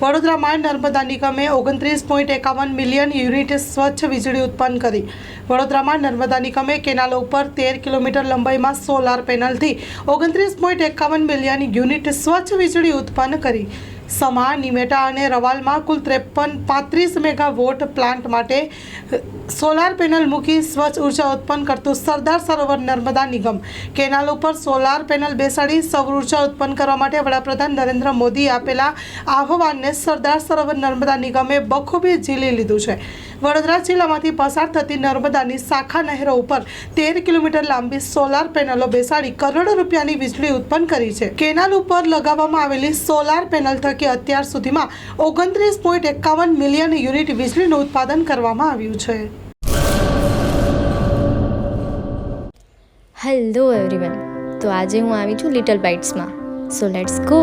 વડોદરામાં નર્મદા નિગમે ઓગણત્રીસ પોઈન્ટ એકાવન મિલિયન યુનિટ સ્વચ્છ વીજળી ઉત્પન્ન કરી. વડોદરામાં નર્મદા નિગમે કેનાલો ઉપર તેર કિલોમીટર લંબાઈમાં સોલાર પેનલથી ઓગણત્રીસ પોઈન્ટ એકાવન મિલિયન યુનિટ સ્વચ્છ વીજળી ઉત્પન્ન કરી. સમા નિમેટા અને રવાલમાં કુલ ત્રેપન પાંત્રીસ મેગા વોટ પ્લાન્ટ માટે સોલાર પેનલ મૂકી સ્વચ્છ ઊર્જા ઉત્પન્ન કરતું સરદાર સરોવર નર્મદા નિગમ. કેનાલ ઉપર સોલાર પેનલ બેસાડી સૌર ઊર્જા ઉત્પન્ન કરવા માટે વડાપ્રધાન નરેન્દ્ર મોદી આપેલા આહવાનને સરદાર સરોવર નર્મદા નિગમે બખૂબી ઝીલી લીધું છે. વડોદરા જિલ્લામાંથી પસાર થતી નર્મદાની શાખા નહેરો ઉપર તેર કિલોમીટર લાંબી સોલાર પેનલો બેસાડી કરોડો રૂપિયાની વીજળી ઉત્પન્ન કરી છે. કેનાલ ઉપર લગાવવામાં આવેલી સોલાર પેનલ થકી અત્યાર સુધીમાં ઓગણત્રીસ પોઈન્ટ એકાવન મિલિયન યુનિટ વીજળીનું ઉત્પાદન કરવામાં આવ્યું છે. હેલો એવરીવન તો આજે હું આવી છું લિટલ બાઇટ્સમાં સો લેટ્સ ગો